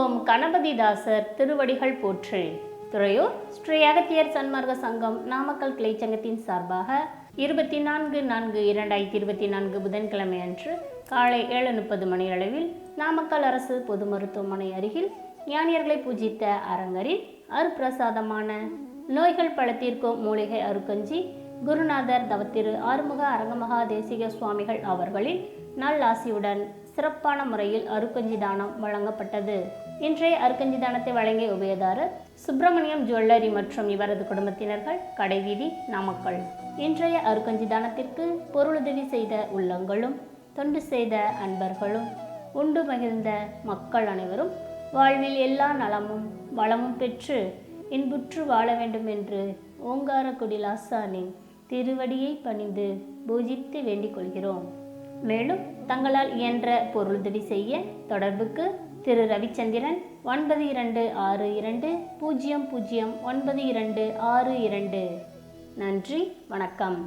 ஓம் கணபதிதாசர் திருவடிகள் போற்று. துறையூர் ஸ்ரீ அகத்தியர் சன்மார்க்க சங்கம் நாமக்கல் கிளைச்சங்கத்தின் சார்பாக இருபத்தி நான்கு நான்கு இரண்டாயிரத்தி இருபத்தி நான்கு புதன்கிழமை அன்று காலை ஏழு முப்பது மணி அளவில் நாமக்கல் அரசு பொது மருத்துவமனை அருகில் ஞானியர்களை பூஜித்த அரங்கரில் அருப்பிரசாதமான நோய்கள் பழத்திற்கோ மூலிகை அருக்கஞ்சி குருநாதர் தவத்திரு ஆறுமுக அரங்கமகா தேசிக சுவாமிகள் அவர்களின் நல்லாசியுடன் சிறப்பான முறையில் அருக்கஞ்சி தானம் வழங்கப்பட்டது. இன்றைய அருக்கஞ்சி தானத்தை வழங்கிய உபயதாரர் சுப்பிரமணியம் ஜுவல்லரி மற்றும் இவரது குடும்பத்தினர்கள் கடைவீதி நாமக்கல். இன்றைய அருக்கஞ்சி தானத்திற்கு பொருளுதவி செய்த உள்ளங்களும் தொண்டு செய்த அன்பர்களும் உண்டு மகிழ்ந்த மக்கள் அனைவரும் வாழ்வில் எல்லா நலமும் வளமும் பெற்று இன்புற்று வாழ வேண்டும் என்று ஓங்காரக்குடி லாசானின் திருவடியை பணிந்து பூஜித்து வேண்டிக் கொள்கிறோம். மேலும் தங்களால் இயன்ற பொருளுதவி செய்ய தொடர்புக்கு திரு. ரவிச்சந்திரன் ஒன்பது இரண்டு ஆறு இரண்டு பூஜ்ஜியம் பூஜ்ஜியம் ஒன்பது இரண்டு ஆறு இரண்டு. நன்றி வணக்கம்.